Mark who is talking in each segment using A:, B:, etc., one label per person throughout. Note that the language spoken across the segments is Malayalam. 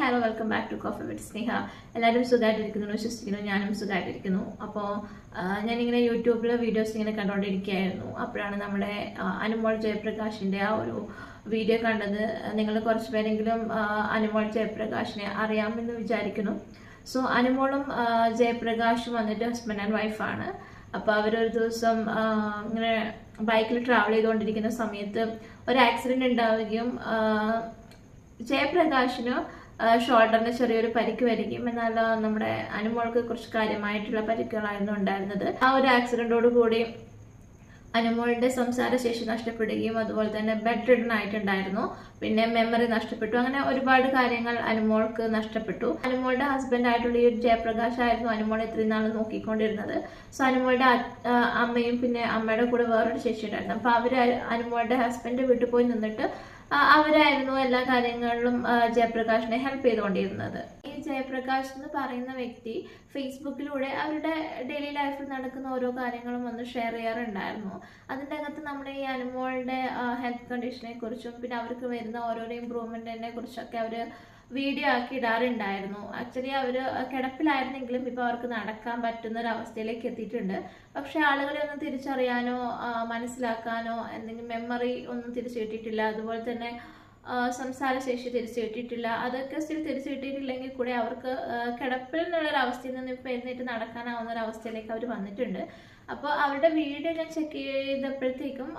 A: Hello welcome back to coffee with Sneha എല്ലാവരും സുഖമായിട്ടിരിക്കുന്നു വിശ്വസിക്കുന്നു ഞാനും സുഖമായിട്ടിരിക്കുന്നു അപ്പോൾ ഞാനിങ്ങനെ യൂട്യൂബിൽ വീഡിയോസ് ഇങ്ങനെ കണ്ടുകൊണ്ടിരിക്കുകയായിരുന്നു അപ്പോഴാണ് നമ്മുടെ അനുമോൾ ജയപ്രകാശിന്റെ ആ ഒരു വീഡിയോ കണ്ടത്. നിങ്ങൾ കുറച്ച് പേരെങ്കിലും അനുമോൾ ജയപ്രകാശിനെ അറിയാമെന്ന് വിചാരിക്കുന്നു. സോ അനുമോളും ജയപ്രകാശും വന്നിട്ട് ഹസ്ബൻഡ് ആൻഡ് വൈഫാണ് അപ്പോൾ അവരൊരു ദിവസം ഇങ്ങനെ ബൈക്കിൽ ട്രാവൽ ചെയ്തുകൊണ്ടിരിക്കുന്ന സമയത്ത് ഒരു ആക്സിഡന്റ് ഉണ്ടാവുകയും ജയപ്രകാശിന് ഷോൾഡറിന് ചെറിയൊരു പരിക്ക് വരികയും എന്നാൽ നമ്മുടെ അനുമോൾക്ക് കുറച്ച് കാര്യമായിട്ടുള്ള പരിക്കുകളായിരുന്നു ഉണ്ടായിരുന്നത്. ആ ഒരു ആക്സിഡന്റോട് കൂടി അനുമോളുടെ സംസാരശേഷി നഷ്ടപ്പെടുകയും അതുപോലെ തന്നെ ബെഡ് റിഡൻ ആയിട്ടുണ്ടായിരുന്നു. പിന്നെ മെമ്മറി നഷ്ടപ്പെട്ടു. അങ്ങനെ ഒരുപാട് കാര്യങ്ങൾ അനുമോൾക്ക് നഷ്ടപ്പെട്ടു. അനുമോളുടെ ഹസ്ബൻഡ് ആയിട്ടുള്ള ഈ ഒരു ജയപ്രകാശ് ആയിരുന്നു അനുമോളെ ഇത്രയും നാൾ നോക്കിക്കൊണ്ടിരുന്നത്. സോ അനുമോളുടെ അമ്മയും പിന്നെ അമ്മയുടെ കൂടെ വേറൊരു ചേച്ചി ഉണ്ടായിരുന്നു അപ്പൊ അവർ അനുമോളുടെ ഹസ്ബൻഡ് വീട്ടിൽ പോയി നിന്നിട്ട് അവരായിരുന്നു എല്ലാ കാര്യങ്ങളിലും ജയപ്രകാശിനെ ഹെൽപ്പ് ചെയ്തുകൊണ്ടിരുന്നത്. ഈ ജയപ്രകാശ് എന്ന് പറയുന്ന വ്യക്തി ഫേസ്ബുക്കിലൂടെ അവരുടെ ഡെയിലി ലൈഫിൽ നടക്കുന്ന ഓരോ കാര്യങ്ങളും വന്ന് ഷെയർ ചെയ്യാറുണ്ടായിരുന്നു. അതിന്റെ അകത്ത് നമ്മുടെ ഈ അനുമോളുടെ ഹെൽത്ത് കണ്ടീഷനെ കുറിച്ചും പിന്നെ അവർക്ക് വരുന്ന ഓരോരോ ഇമ്പ്രൂവ്മെന്റിനെ കുറിച്ചൊക്കെ അവർ വീഡിയോ ആക്കി ഇടാറുണ്ടായിരുന്നു. ആക്ച്വലി അവർ കിടപ്പിലായിരുന്നെങ്കിലും ഇപ്പോൾ അവർക്ക് നടക്കാൻ പറ്റുന്ന ഒരു അവസ്ഥയിലേക്ക് എത്തിയിട്ടുണ്ട്. പക്ഷെ ആളുകളെ ഒന്നും തിരിച്ചറിയാനോ മനസ്സിലാക്കാനോ എന്തെങ്കിലും മെമ്മറി ഒന്നും തിരിച്ചു കിട്ടിയിട്ടില്ല. അതുപോലെ തന്നെ സംസാരശേഷി തിരിച്ചു കിട്ടിയിട്ടില്ല. അതൊക്കെ സ്റ്റിൽ തിരിച്ചു കിട്ടിയിട്ടില്ലെങ്കിൽ കൂടെ അവർക്ക് കിടപ്പിൽ നിന്നുള്ളൊരു അവസ്ഥയിൽ നിന്ന് ഇപ്പോൾ എഴുന്നേറ്റ് നടക്കാനാവുന്ന ഒരു അവസ്ഥയിലേക്ക് അവർ വന്നിട്ടുണ്ട്. അപ്പോൾ അവരുടെ വീഡിയോ ഞാൻ ചെക്ക് ചെയ്തപ്പോഴത്തേക്കും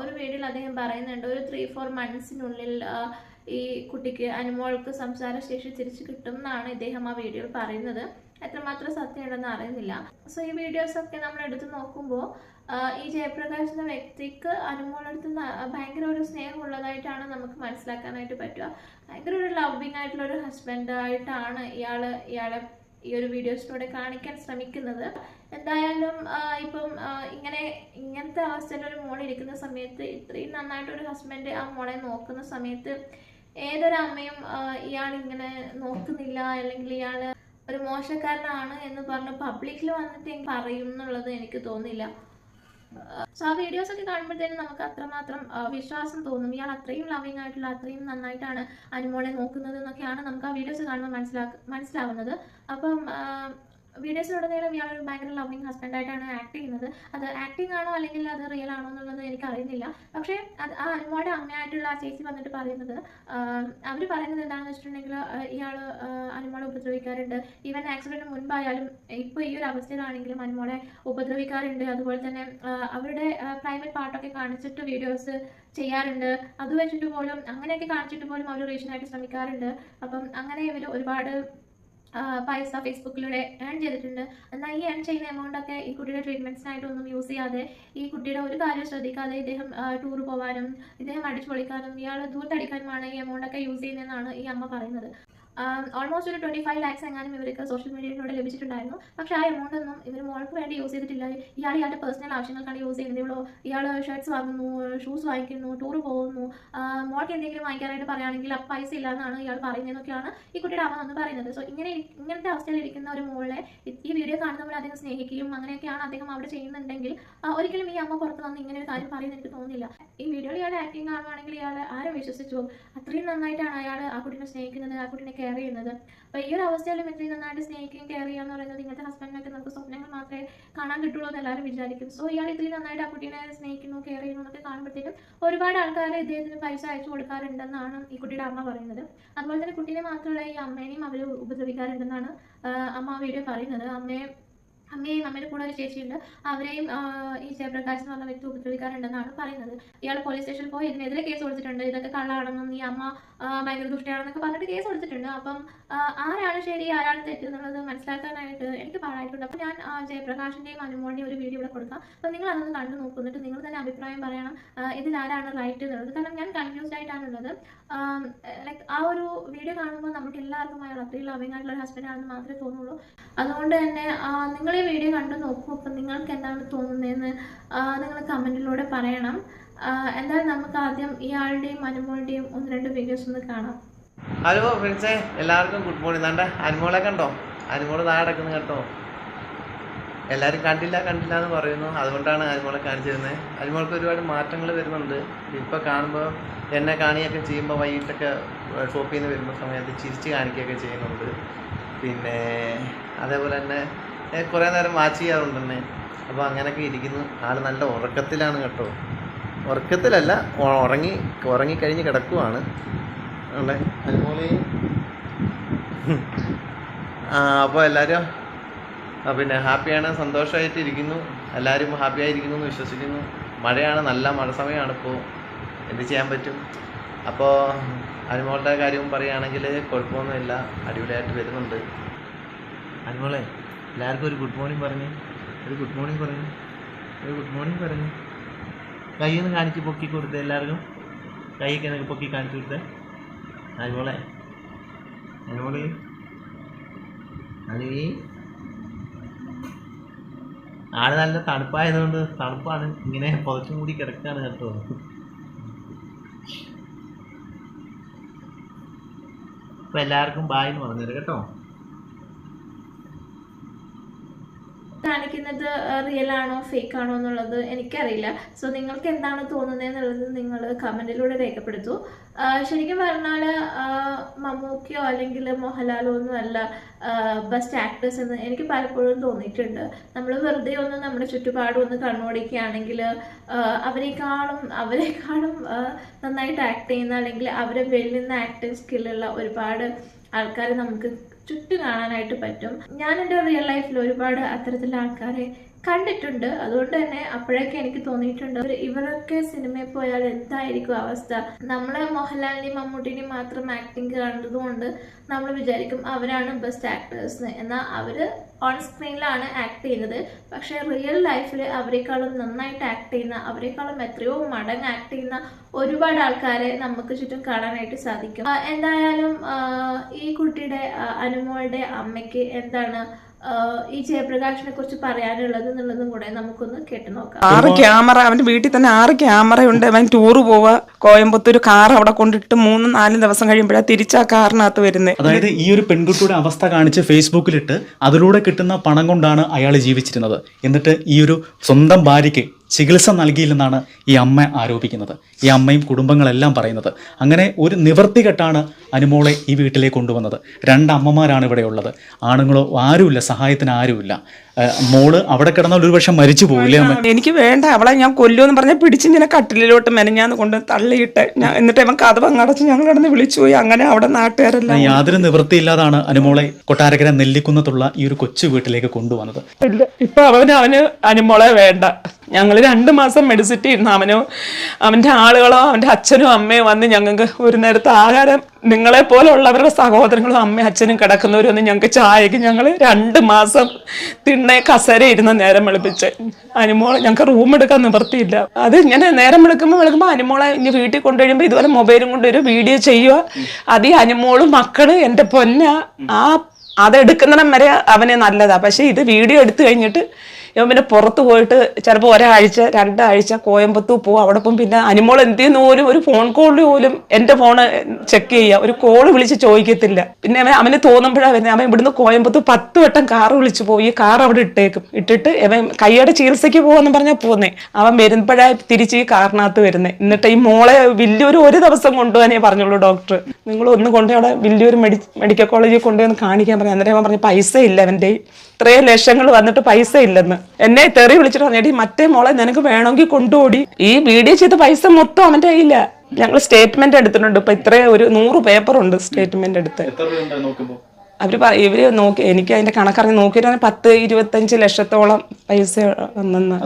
A: ഒരു വീഡിയോയിൽ അദ്ദേഹം പറയുന്നുണ്ട് ഒരു ത്രീ ഫോർ മന്ത്സിനുള്ളിൽ ഈ കുട്ടിക്ക് അനുമോൾക്ക് സംസാരശേഷി തിരിച്ചു കിട്ടും എന്നാണ് ഇദ്ദേഹം ആ വീഡിയോയിൽ പറയുന്നത്. എത്രമാത്രം സത്യമുണ്ടെന്ന് അറിയുന്നില്ല. സോ ഈ വീഡിയോസ് ഒക്കെ നമ്മൾ എടുത്തു നോക്കുമ്പോൾ ഈ ജയപ്രകാശ് എന്ന വ്യക്തിക്ക് അനുമോളടുത്ത് ഭയങ്കര ഒരു സ്നേഹമുള്ളതായിട്ടാണ് നമുക്ക് മനസ്സിലാക്കാനായിട്ട് പറ്റുക. ഭയങ്കര ഒരു ലവിങ് ആയിട്ടുള്ള ഒരു ഹസ്ബൻഡ് ആയിട്ടാണ് ഇയാൾ ഈ ഒരു വീഡിയോസിലൂടെ കാണിക്കാൻ ശ്രമിക്കുന്നത്. എന്തായാലും ഇപ്പം ഇങ്ങനെ ഇങ്ങനത്തെ അവസ്ഥയിൽ ഒരു മോൾ ഇരിക്കുന്ന സമയത്ത് ഇത്രയും നന്നായിട്ട് ഒരു ഹസ്ബൻഡ് ആ മോളെ നോക്കുന്ന സമയത്ത് ഏതൊരു അമ്മയും ആ, ഇയാൾ ഇങ്ങനെ നോക്കുന്നില്ല അല്ലെങ്കിൽ ഇയാൾ ഒരു മോശക്കാരനാണ് എന്ന് പറഞ്ഞ് പബ്ലിക്കിൽ വന്നിട്ട് പറയും എന്നുള്ളത് എനിക്ക് തോന്നില്ല സോ ആ വീഡിയോസ് ഒക്കെ കാണുമ്പോഴത്തേനും നമുക്ക് അത്രമാത്രം വിശ്വാസം തോന്നും. ഇയാൾ അത്രയും ലവിങ് ആയിട്ടുള്ള അത്രയും നന്നായിട്ടാണ് അനുമോളെ നോക്കുന്നത് എന്നൊക്കെയാണ് നമുക്ക് ആ വീഡിയോസ് കാണുമ്പോൾ മനസ്സിലാക്ക മനസ്സിലാവുന്നത്. അപ്പം വീഡിയോസിലുടനീളം ഇയാൾ ഒരു ഭയങ്കര ലവിങ് ഹസ്ബൻഡായിട്ടാണ് ആക്ട് ചെയ്യുന്നത്. അത് ആക്ടിങ് ആണോ അല്ലെങ്കിൽ അത് റിയൽ ആണോ എന്നുള്ളത് എനിക്ക് അറിയുന്നില്ല പക്ഷേ അത് ആ അനുമോളുടെ അമ്മയായിട്ടുള്ള ആ ചേച്ചി വന്നിട്ട് പറയുന്നത് അവർ പറയുന്നത് എന്താണെന്ന് വെച്ചിട്ടുണ്ടെങ്കിൽ ഇയാൾ അനുമോളെ ഉപദ്രവിക്കാറുണ്ട്. ഈവൻ ആക്സിഡന്റിന് മുൻപായാലും ഇപ്പോൾ ഈ ഒരു അവസ്ഥയിലാണെങ്കിലും അനുമോളെ ഉപദ്രവിക്കാറുണ്ട്. അതുപോലെ തന്നെ അവരുടെ പ്രൈവറ്റ് പാർട്ടൊക്കെ കാണിച്ചിട്ട് വീഡിയോസ് ചെയ്യാറുണ്ട്. അത് വെച്ചിട്ട് പോലും അങ്ങനെയൊക്കെ കാണിച്ചിട്ട് പോലും അവർ റീഷനായിട്ട് ശ്രമിക്കാറുണ്ട്. അപ്പം അങ്ങനെ ഇവർ ഒരുപാട് പൈസ ഫേസ്ബുക്കിലൂടെ ഏൺ ചെയ്തിട്ടുണ്ട്. എന്നാൽ ഈ ഏൺ ചെയ്യുന്ന എമൗണ്ടൊക്കെ ഈ കുട്ടിയുടെ ട്രീറ്റ്മെന്റ്സിനായിട്ടൊന്നും യൂസ് ചെയ്യാതെ ഈ കുട്ടിയുടെ ഒരു കാര്യം ശ്രദ്ധിക്കാതെ ഇദ്ദേഹം ടൂർ പോകാനും ഇദ്ദേഹം അടിച്ചു പൊളിക്കാനും ഇയാൾ ദൂരത്തടിക്കാനുമാണ് ഈ എമൗണ്ടൊക്കെ യൂസ് ചെയ്യുന്നതെന്നാണ് ഈ അമ്മ പറയുന്നത്. ഓൾമോസ്റ്റ് ഒരു ട്വന്റി ഫൈവ് ലാക്സ് എങ്ങാനും ഇവർക്ക് സോഷ്യൽ മീഡിയയിലൂടെ ലഭിച്ചിട്ടുണ്ടായിരുന്നു. പക്ഷേ ആ എമൗണ്ട് ഒന്നും ഇവർ മോൾക്ക് വേണ്ടി യൂസ് ചെയ്തിട്ടില്ല. ഇയാൾ ഇയാളുടെ പേഴ്സണൽ ആവശ്യങ്ങൾക്കാണ് യൂസ് ചെയ്യുന്നത്. ഇവളോ ഇയാൾ ഷർട്ട്സ് വാങ്ങുന്നു ഷൂസ് വാങ്ങിക്കുന്നു ടൂർ പോകുന്നു. ആ, മോൾക്ക് എന്തെങ്കിലും വാങ്ങിക്കാനായിട്ട് പറയുകയാണെങ്കിൽ അപ്പം പൈസ ഇല്ലാന്നാണ് ഇയാൾ പറയുന്നതെന്നൊക്കെയാണ് ഈ കുട്ടിയുടെ അമ്മ വന്ന് പറയുന്നത്. സോ ഇങ്ങനെ ഇങ്ങനത്തെ അവസ്ഥയിൽ ഇരിക്കുന്ന ഒരു മോളെ ഈ- വീഡിയോ കാണുന്നവർ അദ്ദേഹം സ്നേഹിക്കുകയും അങ്ങനെയൊക്കെയാണ് അദ്ദേഹം അവിടെ ചെയ്യുന്നുണ്ടെങ്കിൽ ആ, ഒരിക്കലും ഈ അമ്മ പുറത്ത് വന്ന് ഇങ്ങനെ ഒരു കാര്യം പറയുന്നത് എനിക്ക് തോന്നുന്നില്ല. ഈ വീഡിയോയിൽ ഇയാൾ ആക്ടിങ് കാണുവാണെങ്കിൽ ഇയാൾ ആരും വിശ്വസിച്ചു പോകും? അത്രയും നന്നായിട്ടാണ് അയാൾ ആ കുട്ടീനെ സ്നേഹിക്കുന്നത് ആ കുട്ടീനെ കെയർ ചെയ്യുന്നത്. അപ്പോൾ ഈ ഒരു അവസ്ഥയിലും ഇത്രയും നന്നായിട്ട് സ്നേഹിക്കുകയും കെയർ ചെയ്യുക എന്ന് പറയുന്നത് ഇങ്ങനത്തെ ഹസ്ബൻഡിനൊക്കെ നമുക്ക് സ്വപ്നങ്ങൾ മാത്രമേ കാണാൻ കിട്ടുള്ളൂ എന്ന് എല്ലാവരും വിചാരിക്കും. സോ ഇയാൾ ഇത്രയും നന്നായിട്ട് ആ കുട്ടീനെ സ്നേഹിക്കുന്നു കെയർ ചെയ്യുന്നു എന്നൊക്കെ കാണുമ്പോഴത്തേക്കും ഒരുപാട് ആൾക്കാർ ഇദ്ദേഹത്തിന് പൈസ അയച്ചു കൊടുക്കാറുണ്ടെന്നാണ് ഈ കുട്ടിയുടെ അമ്മ പറയുന്നത്. അതുപോലെ തന്നെ കുട്ടീനെ മാത്രമല്ല ഈ അമ്മേനെയും അവർ ഉപദ്രവിക്കാറുണ്ടെന്നാണ് അമ്മ വീഡിയോ പറയുന്നത്. അമ്മയെ അമ്മയെയും അമ്മയുടെ കൂടെ ഒരു ചേച്ചിയുണ്ട്. അവരെയും ഈ ജയപ്രകാശ് എന്ന് പറഞ്ഞ വ്യക്തി ഉപദ്രവിക്കാറുണ്ടെന്നാണ് പറയുന്നത്. ഇയാൾ പോലീസ് സ്റ്റേഷനിൽ പോയി ഇതിനെതിരെ കേസ് കൊടുത്തിട്ടുണ്ട്. ഇതൊക്കെ കള്ളാണെന്നും ഈ അമ്മ ഭയങ്കര ദുഷ്ടയാണെന്നൊക്കെ പറഞ്ഞിട്ട് കേസ് കൊടുത്തിട്ടുണ്ട്. അപ്പം ആരാണ് ശരി ആരാണ് തെറ്റ് എന്നുള്ളത് മനസ്സിലാക്കാനായിട്ട് എനിക്ക് പാടായിട്ടുണ്ട്. അപ്പം ഞാൻ ആ, ജയപ്രകാശിന്റെയും അനുമോളിന്റെയും ഒരു വീഡിയോ ഇവിടെ കൊടുക്കാം. അപ്പം നിങ്ങൾ അതൊന്ന് കണ്ടു നോക്കുന്നിട്ട് നിങ്ങൾ തന്നെ അഭിപ്രായം പറയണം ഇതിൽ ആരാണ് റൈറ്റ് എന്നുള്ളത്. കാരണം ഞാൻ കൺഫ്യൂസ്ഡ് ആയിട്ടാണുള്ളത് ലൈക്ക് ആ ഒരു വീഡിയോ കാണുമ്പോൾ നമുക്ക് എല്ലാവർക്കും അയാൾ അത്രയും ലവിങ് ആയിട്ടുള്ള ഒരു ഹസ്ബൻഡ് ആണെന്ന് മാത്രമേ തോന്നുള്ളൂ. അതുകൊണ്ട് തന്നെ നിങ്ങൾ ഈ വീഡിയോ കണ്ടു നോക്കൂ അപ്പം നിങ്ങൾക്ക് എന്താണ് തോന്നുന്നതെന്ന് നിങ്ങൾ കമന്റിലൂടെ പറയണം. എന്തായാലും നമുക്ക് ആദ്യം ഇയാളുടെയും അനുമോളുടെയും ഒന്ന് രണ്ട് വീഡിയോസ് ഒന്ന് കാണാം.
B: ഹലോ ഫ്രണ്ട്സേ എല്ലാവർക്കും ഗുഡ് മോർണിംഗ് താണ്ട അനുമോളെ കണ്ടോ? അനുമോൾ താഴെ കിടക്കുന്നു കേട്ടോ. എല്ലാവരും കണ്ടില്ല കണ്ടില്ല എന്ന് പറയുന്നു. അതുകൊണ്ടാണ് അനുമോളെ കാണിച്ചിരുന്നത് അനുമോൾക്ക് ഒരുപാട് മാറ്റങ്ങൾ വരുന്നുണ്ട്. ഇപ്പോൾ കാണുമ്പോൾ എന്നെ കാണിയൊക്കെ ചെയ്യുമ്പോൾ വൈകിട്ടൊക്കെ ഷോപ്പിൽ നിന്ന് വരുന്ന സമയത്ത് ചിരിച്ച് കാണിക്കുകയൊക്കെ ചെയ്യുന്നുണ്ട്. പിന്നെ അതേപോലെ തന്നെ കുറേ നേരം വാച്ച് ചെയ്യാറുണ്ട് എന്നെ. അപ്പോൾ അങ്ങനെയൊക്കെ ഇരിക്കുന്നു. ആൾ നല്ല ഉറക്കത്തിലാണ് കേട്ടോ. ഉറക്കത്തിലല്ല ഉറങ്ങി ഉറങ്ങിക്കഴിഞ്ഞ് കിടക്കുവാണ്. അല്ലേ? അതുപോലെ ആ അപ്പോൾ എല്ലാവരും ആ, പിന്നെ ഹാപ്പിയാണ് സന്തോഷമായിട്ട് ഇരിക്കുന്നു. എല്ലാവരും ഹാപ്പി ആയിരിക്കുന്നു എന്ന് വിശ്വസിക്കുന്നു. മഴയാണ് നല്ല മഴ സമയമാണ് ഇപ്പോൾ എന്ത് ചെയ്യാൻ പറ്റും? അപ്പോൾ അനുമോളുടെ കാര്യവും പറയുകയാണെങ്കിൽ കുഴപ്പമൊന്നുമില്ല. അടിപൊളിയായിട്ട് വരുന്നുണ്ട്. അനുമോളെ എല്ലാവർക്കും ഒരു ഗുഡ് മോർണിംഗ് പറഞ്ഞു. ഒരു ഗുഡ് മോർണിംഗ് പറഞ്ഞു. ഒരു ഗുഡ് മോർണിംഗ് പറഞ്ഞു. കൈ ഒന്ന് കാണിച്ച് പൊക്കി കൊടുത്തേ എല്ലാവർക്കും. കൈയൊക്കെ എനിക്ക് പൊക്കി കാണിച്ചു കൊടുത്തേ. അനുമോളെ അനുമോളെ. അനുവി ആൾ നല്ല തണുപ്പായതുകൊണ്ട് തണുപ്പാണ്. ഇങ്ങനെ പുതച്ചും കൂടി കിടക്കാണ് കേട്ടോ. അപ്പൊ എല്ലാവർക്കും ബായ് എന്ന് പറഞ്ഞത് കേട്ടോ.
A: കാണിക്കുന്നത് റിയൽ ആണോ ഫേക്ക് ആണോ എന്നുള്ളത് എനിക്കറിയില്ല. സോ നിങ്ങൾക്ക് എന്താണ് തോന്നുന്നത് എന്നുള്ളത് നിങ്ങൾ കമന്റിലൂടെ രേഖപ്പെടുത്തൂ. ശരിക്കും പറഞ്ഞാൽ മമ്മൂക്കയോ അല്ലെങ്കിൽ മോഹൻലാലോ ഒന്നും അല്ല ബെസ്റ്റ് ആക്ടേഴ്സ് എന്ന് എനിക്ക് പലപ്പോഴും തോന്നിയിട്ടുണ്ട്. നമ്മൾ വെറുതെ ഒന്ന് നമ്മുടെ ചുറ്റുപാടും ഒന്ന് കണ്ണോടിക്കുകയാണെങ്കിൽ അവരെക്കാളും അവരെക്കാളും നന്നായിട്ട് ആക്ട് ചെയ്യുന്ന അല്ലെങ്കിൽ അവരെ വെല്ലുന്ന ആക്ടിങ് സ്കില്ലുള്ള ഒരുപാട് ആൾക്കാർ നമുക്ക് ചുറ്റും കാണാനായിട്ട് പറ്റും. ഞാൻ എന്റെ റിയൽ ലൈഫിൽ ഒരുപാട് അത്തരത്തിലുള്ള ആൾക്കാരെ കണ്ടിട്ടുണ്ട്. അതുകൊണ്ട് തന്നെ അപ്പോഴൊക്കെ എനിക്ക് തോന്നിയിട്ടുണ്ട് ഇവരൊക്കെ സിനിമയിൽ പോയാൽ എന്തായിരിക്കും അവസ്ഥ? നമ്മളെ മോഹൻലാലിനെയും മമ്മൂട്ടിനെയും മാത്രം ആക്ടിങ് കണ്ടതുകൊണ്ട് നമ്മൾ വിചാരിക്കും അവരാണ് ബെസ്റ്റ് ആക്ടേഴ്സ് എന്നാൽ അവർ ഓൺ സ്ക്രീനിലാണ് ആക്ട് ചെയ്യുന്നത്. പക്ഷേ റിയൽ ലൈഫിൽ അവരെക്കാളും നന്നായിട്ട് ആക്ട് ചെയ്യുന്ന അവരെക്കാളും എത്രയോ മടങ്ങ് ആക്ട് ചെയ്യുന്ന ഒരുപാട് ആൾക്കാരെ നമുക്ക് ചുറ്റും കാണാനായിട്ട് സാധിക്കും. എന്തായാലും ഈ കുട്ടിയുടെ അനുമോളുടെ അമ്മയ്ക്ക് എന്താണ് ഈ ജയപ്രകാശിനെ കുറിച്ച് പറയാനുള്ളത് എന്നുള്ളതും കൂടെ നമുക്കൊന്ന് കേട്ടു നോക്കാം.
C: ആറ് ക്യാമറ അവന്റെ വീട്ടിൽ തന്നെ ആറ് ക്യാമറ ഉണ്ട് അവൻ ടൂർ പോവാ കോയമ്പത്തൂർ കാർ അവിടെ കൊണ്ടിട്ട് മൂന്ന് നാല് ദിവസം കഴിയുമ്പോഴാണ് തിരിച്ച് ആ കാറിനകത്ത് വരുന്നത്
D: അതായത് ഈ ഒരു പെൺകുട്ടിയുടെ അവസ്ഥ കാണിച്ച് ഫേസ്ബുക്കിലിട്ട് അതിലൂടെ കിട്ടുന്ന പണം കൊണ്ടാണ് അയാൾ ജീവിച്ചിരുന്നത്. എന്നിട്ട് ഈ ഒരു സ്വന്തം ഭാര്യയ്ക്ക് ചികിത്സ നൽകിയില്ലെന്നാണ് ഈ അമ്മ ആരോപിക്കുന്നത്. ഈ അമ്മയും കുടുംബങ്ങളെല്ലാം പറയുന്നത്. അങ്ങനെ ഒരു നിവർത്തികെട്ടാണ് അനുമോളെ ഈ വീട്ടിലേക്ക് കൊണ്ടുവന്നത്. രണ്ട് അമ്മമാരാണ് ഇവിടെ ഉള്ളത്. ആണുങ്ങളോ ആരുമില്ല സഹായത്തിന് ആരുമില്ല. മോൾ അവിടെ കിടന്നാൽ ഒരു പക്ഷെ മരിച്ചു പോകില്ലേ അമ്മ?
C: എനിക്ക് വേണ്ട. അവളെ ഞാൻ കൊല്ലുമെന്ന് പറഞ്ഞാൽ പിടിച്ച് ഇങ്ങനെ കട്ടിലിലോട്ട് മെനഞ്ഞാന്ന് കൊണ്ട് തള്ളിയിട്ട് ഞാൻ എന്നിട്ട് അവൻ കഥ പങ്കടച്ച് ഞങ്ങൾ കിടന്ന് വിളിച്ചു പോയി അങ്ങനെ അവിടെ നാട്ടുകാരെല്ലാം
D: യാതൊരു നിവൃത്തിയില്ലാതാണ് അനുമോളെ കൊട്ടാരക്കര നെല്ലിക്കുന്നത്തുള്ള ഈ ഒരു കൊച്ചു വീട്ടിലേക്ക് കൊണ്ടുവന്നത്.
C: ഇല്ല ഇപ്പൊ അവന് അവന് അനുമോളെ വേണ്ട. ഞങ്ങൾ രണ്ട് മാസം മെഡിസിറ്റി ഇരുന്നു അവനോ അവന്റെ ആളുകളോ അവന്റെ അച്ഛനും അമ്മയും വന്ന് ഞങ്ങൾക്ക് ഒരു നേരത്തെ ആഹാരം നിങ്ങളെ പോലുള്ളവരുടെ സഹോദരങ്ങളും അമ്മയും അച്ഛനും കിടക്കുന്നവരും ഒന്ന് ഞങ്ങൾക്ക് ചായക്ക് ഞങ്ങൾ രണ്ട് മാസം തിണ്ണേ കസര ഇരുന്ന് നേരം വെളുപ്പിച്ച്. അനുമോൾ ഞങ്ങൾക്ക് റൂം എടുക്കാൻ നിവർത്തിയില്ല അത് ഇങ്ങനെ നേരം വെളുക്കുമ്പോൾ വെളുക്കുമ്പോൾ അനുമോളെ ഇനി വീട്ടിൽ കൊണ്ടുവരുമ്പോൾ ഇതുപോലെ മൊബൈലും കൊണ്ടുവരും വീഡിയോ ചെയ്യുക അത് ഈ അനുമോളും മക്കൾ എന്റെ പൊന്ന ആ അതെടുക്കുന്നിടം വരെ അവനെ നല്ലതാണ് പക്ഷേ ഇത് വീഡിയോ എടുത്തു കഴിഞ്ഞിട്ട് ഇവൻ പിന്നെ പുറത്ത് പോയിട്ട് ചിലപ്പോൾ ഒരാഴ്ച രണ്ടാഴ്ച കോയമ്പത്തൂർ പോകും അവിടെ പോകും പിന്നെ അനിമോൾ എന്ത് ചെയ്യുന്ന പോലും ഒരു ഫോൺ കോളിൽ പോലും എന്റെ ഫോണ് ചെക്ക് ചെയ്യുക ഒരു കോൾ വിളിച്ച് ചോദിക്കത്തില്ല. പിന്നെ അവൻ അവന് തോന്നുമ്പോഴാണ് വരുന്നത് അവൻ ഇവിടുന്ന് കോയമ്പത്തൂർ പത്ത് വട്ടം കാർ വിളിച്ച് പോയി. കാർ അവിടെ ഇട്ടേക്കും. ഇട്ടിട്ട് അവൻ കൈയുടെ ചികിത്സയ്ക്ക് പോകാന്ന് പറഞ്ഞാൽ പോകുന്നേ അവൻ വരുമ്പോഴാണ് തിരിച്ച് ഈ കാറിനകത്ത് വരുന്നത് എന്നിട്ട് ഈ മോളെ വലിയൊരു ഒരു ദിവസം കൊണ്ടുപോകാനേ പറഞ്ഞുള്ളൂ ഡോക്ടർ നിങ്ങൾ ഒന്ന് കൊണ്ടുപോയി അവിടെ വലിയൊരു മെഡി മെഡിക്കൽ കോളേജിൽ കൊണ്ടുപോയി കാണിക്കാൻ പറഞ്ഞു. അന്നേരം അവൻ പറഞ്ഞു പൈസ ഇല്ല അവന്റെ. ഇത്രയും ലക്ഷങ്ങൾ വന്നിട്ട് പൈസ ഇല്ലെന്ന്. എന്നെ തെറി വിളിച്ചിട്ട് പറഞ്ഞേടി മറ്റേ മോളെ നിനക്ക് വേണമെങ്കിൽ കൊണ്ടുപോടി. ഈ വീഡിയോ ചെയ്ത പൈസ മൊത്തം അവന്റെ കയ്യില്ല ഞങ്ങൾ സ്റ്റേറ്റ്മെന്റ് എടുത്തിട്ടുണ്ട്. ഇപ്പൊ ഇത്രയും ഒരു നൂറ് പേപ്പർ ഉണ്ട് സ്റ്റേറ്റ്മെന്റ് എടുത്ത്. അവർ ഇവർ നോക്കി എനിക്ക് അതിന്റെ കണക്കറിഞ്ഞ് നോക്കിയിട്ട് പത്ത് ഇരുപത്തഞ്ച് ലക്ഷത്തോളം പൈസ വന്നെന്ന്.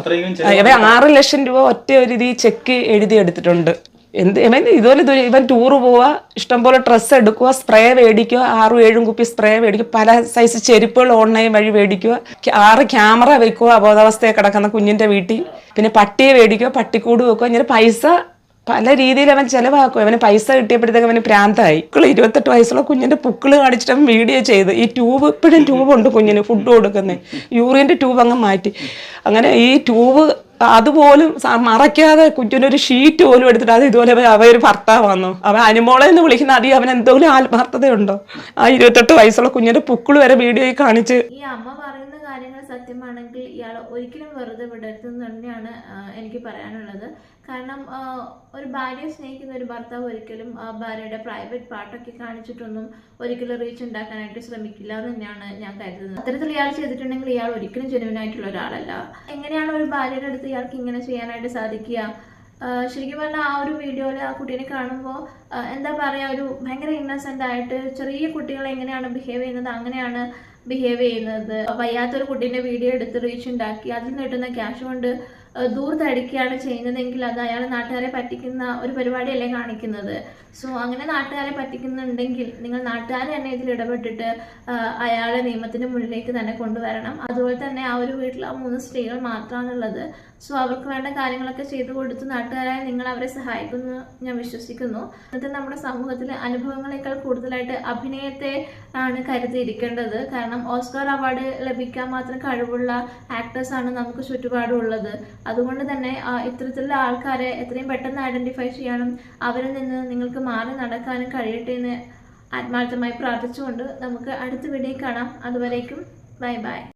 C: ആറ് ലക്ഷം രൂപ ഒറ്റ ഒരു ചെക്ക് എഴുതി എടുത്തിട്ടുണ്ട്. എന്ത് ഇവൻ ഇതുപോലെ ഇത് ഇവൻ ടൂറ് പോവുക ഇഷ്ടംപോലെ ഡ്രസ്സ് എടുക്കുക സ്പ്രേ മേടിക്കുക ആറും ഏഴും കുപ്പി സ്പ്രേ മേടിക്കുക പല സൈസ് ചെരുപ്പുകൾ ഓൺലൈൻ വഴി മേടിക്കുക ആറ് ക്യാമറ വെക്കുക അബോധാവസ്ഥയെ കിടക്കുന്ന കുഞ്ഞിന്റെ വീട്ടിൽ പിന്നെ പട്ടിയെ മേടിക്കുക പട്ടിക്കൂട് വെക്കുക ഇങ്ങനെ പൈസ പല രീതിയിൽ അവൻ ചെലവാക്കും. അവന് പൈസ കിട്ടിയപ്പോഴത്തേക്ക് അവന് പ്രാന്തായി. പുക്കിൾ ഇരുപത്തെട്ട് വയസ്സുള്ള കുഞ്ഞിന്റെ പുക്കിൾ കാണിച്ചിട്ട് അവൻ വീഡിയോ ചെയ്ത്. ഈ ട്യൂബ് ഇപ്പോഴും ട്യൂബ് ഉണ്ട് കുഞ്ഞിന് ഫുഡ് കൊടുക്കുന്നത് യൂറിയന്റെ ട്യൂബ് അങ്ങ് മാറ്റി. അങ്ങനെ ഈ ട്യൂബ് അതുപോലും മറയ്ക്കാതെ കുഞ്ഞിനൊരു ഷീറ്റ് പോലും എടുത്തിട്ട് അത് ഇതുപോലെ അവ ഒരു ഭർത്താവ് വന്നു അവൻ അനുമോളെ എന്ന് വിളിക്കുന്ന അതി അവൻ എന്തെങ്കിലും ആത്മാർത്ഥതയുണ്ടോ? ആ ഇരുപത്തെട്ട് വയസ്സുള്ള കുഞ്ഞിന്റെ പുക്കിൾ വരെ വീഡിയോയിൽ കാണിച്ച്.
A: ഈ അമ്മ പറയുന്ന കാര്യങ്ങൾ സത്യമാണെങ്കിൽ ഇയാൾ ഒരിക്കലും വെറുതെ വിടരുത് തന്നെയാണ് എനിക്ക് പറയാനുള്ളത്. കാരണം ഒരു ഭാര്യയെ സ്നേഹിക്കുന്ന ഒരു ഭർത്താവ് ഒരിക്കലും ഭാര്യയുടെ പ്രൈവറ്റ് പാർട്ടൊക്കെ കാണിച്ചിട്ടൊന്നും ഒരിക്കലും റീച്ച് ഉണ്ടാക്കാനായിട്ട് ശ്രമിക്കില്ല എന്ന് തന്നെയാണ് ഞാൻ കരുതുന്നത്. അത്തരത്തിൽ ഇയാൾ ചെയ്തിട്ടുണ്ടെങ്കിൽ ഇയാൾ ഒരിക്കലും ജെനുവിൻ ആയിട്ടുള്ള ഒരാളല്ല. എങ്ങനെയാണ് ഒരു ഭാര്യയുടെ അടുത്ത് ഇയാൾക്ക് ഇങ്ങനെ ചെയ്യാനായിട്ട് സാധിക്കുക? ശരിക്കും പറഞ്ഞാൽ ആ ഒരു വീഡിയോയിൽ ആ കുട്ടീനെ കാണുമ്പോൾ എന്താ പറയുക ഒരു ഭയങ്കര ഇന്നസെന്റ് ആയിട്ട് ചെറിയ കുട്ടികൾ എങ്ങനെയാണ് ബിഹേവ് ചെയ്യുന്നത് അങ്ങനെയാണ് ബിഹേവ് ചെയ്യുന്നത്. വയ്യാത്തൊരു കുട്ടീന്റെ വീഡിയോ എടുത്ത് റീച്ച് ഉണ്ടാക്കി അതിൽ നിന്ന് കിട്ടുന്ന ക്യാഷ് കൊണ്ട് ദൂർത്തടിക്കുകയാണ് ചെയ്യുന്നതെങ്കിൽ അത് അയാൾ നാട്ടുകാരെ പറ്റിക്കുന്ന ഒരു പരിപാടിയല്ലേ കാണിക്കുന്നത്. സോ അങ്ങനെ നാട്ടുകാരെ പറ്റിക്കുന്നുണ്ടെങ്കിൽ നിങ്ങൾ നാട്ടുകാർ തന്നെ ഇതിൽ ഇടപെട്ടിട്ട് അയാളെ നിയമത്തിന്റെ മുന്നിലേക്ക് തന്നെ കൊണ്ടുവരണം. അതുപോലെ തന്നെ ആ ഒരു വീട്ടിൽ ആ മൂന്ന് സ്ത്രീകൾ മാത്രമാണുള്ളത്. സോ അവർക്ക് വേണ്ട കാര്യങ്ങളൊക്കെ ചെയ്തു കൊടുത്ത് നാട്ടുകാരായ നിങ്ങൾ അവരെ സഹായിക്കുന്നു ഞാൻ വിശ്വസിക്കുന്നു. ഇന്നത്തെ നമ്മുടെ സമൂഹത്തിലെ അനുഭവങ്ങളെക്കാൾ കൂടുതലായിട്ട് അഭിനയത്തെ ആണ് കരുതിയിരിക്കേണ്ടത്. കാരണം ഓസ്കാർ അവാർഡ് ലഭിക്കാൻ മാത്രം കഴിവുള്ള ആക്ടേഴ്സ് ആണ് നമുക്ക് ചുറ്റുപാടുള്ളത് അതുകൊണ്ട് തന്നെ ഇത്തരത്തിലുള്ള ആൾക്കാരെ എത്രയും പെട്ടെന്ന് ഐഡന്റിഫൈ ചെയ്യാനും അവരിൽ നിന്ന് നിങ്ങൾക്ക് മാറി നടക്കാനും കഴിയട്ടെ എന്ന് ആത്മാർത്ഥമായി പ്രാർത്ഥിച്ചുകൊണ്ട് നമുക്ക് അടുത്ത വീഡിയോ കാണാം. അതുവരേക്കും ബൈ ബൈ.